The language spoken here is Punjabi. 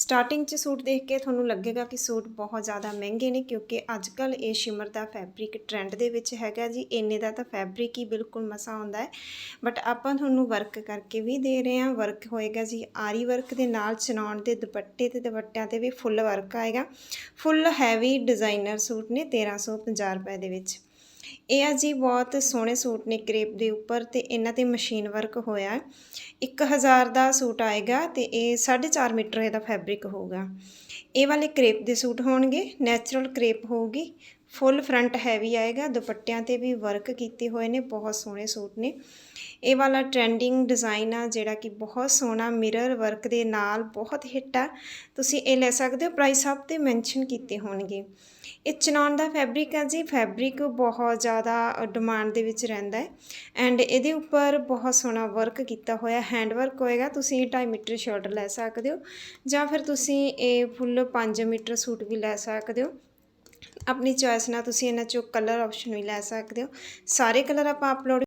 ਸਟਾਰਟਿੰਗ 'ਚ ਸੂਟ ਦੇਖ ਕੇ ਤੁਹਾਨੂੰ ਲੱਗੇਗਾ ਕਿ ਸੂਟ ਬਹੁਤ ਜ਼ਿਆਦਾ ਮਹਿੰਗੇ ਨੇ, ਕਿਉਂਕਿ ਅੱਜ ਕੱਲ ਇਹ ਸ਼ਿਮਰ ਦਾ ਫੈਬਰਿਕ ਟ੍ਰੈਂਡ ਦੇ ਵਿੱਚ ਹੈਗਾ ਜੀ। ਇੰਨੇ ਦਾ ਤਾਂ ਫੈਬਰਿਕ ਹੀ ਬਿਲਕੁਲ ਮਸਾ ਆਉਂਦਾ ਹੈ। ਬਟ ਆਪਾਂ ਤੁਹਾਨੂੰ ਵਰਕ ਕਰਕੇ ਵੀ ਦੇ ਰਹੇ ਹਾਂ। ਵਰਕ ਹੋਏਗਾ ਜੀ ਆਰੀ ਵਰਕ ਦੇ ਨਾਲ, ਚਨਾਉਣ ਦੇ ਦੁਪੱਟੇ ਤੇ ਦੁਪੱਟਿਆਂ ਤੇ ਵੀ ਫੁੱਲ ਵਰਕ ਆਏਗਾ। ਫੁੱਲ ਹੈਵੀ ਡਿਜ਼ਾਈਨਰ ਸੂਟ ਨੇ 1350 ਰੁਪਏ ਦੇ ਵਿੱਚ। ਇਹ ਆ ਜੀ ਬਹੁਤ ਸੋਹਣੇ ਸੂਟ ਨੇ ਕ੍ਰੇਪ ਦੇ ਉੱਪਰ ਤੇ ਇਹਨਾਂ ਤੇ ਮਸ਼ੀਨ ਵਰਕ ਹੋਇਆ। ਹੈ 1000 ਦਾ ਸੂਟ ਆਏਗਾ ਤੇ ਇਹ 4.5 ਮੀਟਰ ਇਹਦਾ ਫੈਬਰਿਕ ਹੋਊਗਾ। ਇਹ ਵਾਲੇ ਕ੍ਰੇਪ ਦੇ ਸੂਟ ਹੋਣਗੇ, ਨੈਚੁਰਲ ਕ੍ਰੇਪ ਹੋਊਗੀ ਫੁੱਲ ਫਰੰਟ ਹੈਵੀ ਆਏਗਾ, ਦੁਪੱਟਿਆਂ ਤੇ ਵੀ ਵਰਕ ਕੀਤੇ ਹੋਏ ਨੇ, ਬਹੁਤ ਸੋਹਣੇ ਸੂਟ ਨੇ। ਇਹ ਵਾਲਾ ਟ੍ਰੈਂਡਿੰਗ ਡਿਜ਼ਾਈਨ ਆ, ਜਿਹੜਾ ਕਿ ਬਹੁਤ ਸੋਹਣਾ ਮਿਰਰ ਵਰਕ ਦੇ ਨਾਲ ਬਹੁਤ ਹਿੱਟ ਆ। ਤੁਸੀਂ ਇਹ ਲੈ ਸਕਦੇ ਹੋ ਪ੍ਰਾਈਸ ਆਪ ਤੇ ਮੈਂਸ਼ਨ ਕੀਤੇ ਹੋਣਗੇ। ਇਹ ਚਨਾਨ ਦਾ ਫੈਬਰਿਕ ਆ ਜੀ ਫੈਬਰਿਕ ਬਹੁਤ ਜ਼ਿਆਦਾ ਡਿਮਾਂਡ ਦੇ ਵਿੱਚ ਰਹਿੰਦਾ ਹੈ। ਐਂਡ ਇਹਦੇ ਉੱਪਰ ਬਹੁਤ ਸੋਹਣਾ ਵਰਕ ਕੀਤਾ ਹੋਇਆ ਹੈਂਡ ਵਰਕ ਹੋਏਗਾ, ਤੁਸੀਂ 2.5 ਮੀਟਰ ਸ਼ਰਟ ਲੈ ਸਕਦੇ ਹੋ। ਜਾਂ ਫਿਰ ਤੁਸੀਂ ਇਹ ਫੁੱਲ 5 ਮੀਟਰ ਸੂਟ ਵੀ ਲੈ ਸਕਦੇ ਹੋ। ਆਪਣੀ ਚੋਇਸ ਨਾਲ ਤੁਸੀਂ ਇਹਨਾਂ ਚੋਂ ਕਲਰ ਆਪਸ਼ਨ ਵੀ ਲੈ ਸਕਦੇ ਹੋ। ਸਾਰੇ ਕਲਰ ਆਪਾਂ ਅਪਲੋਡ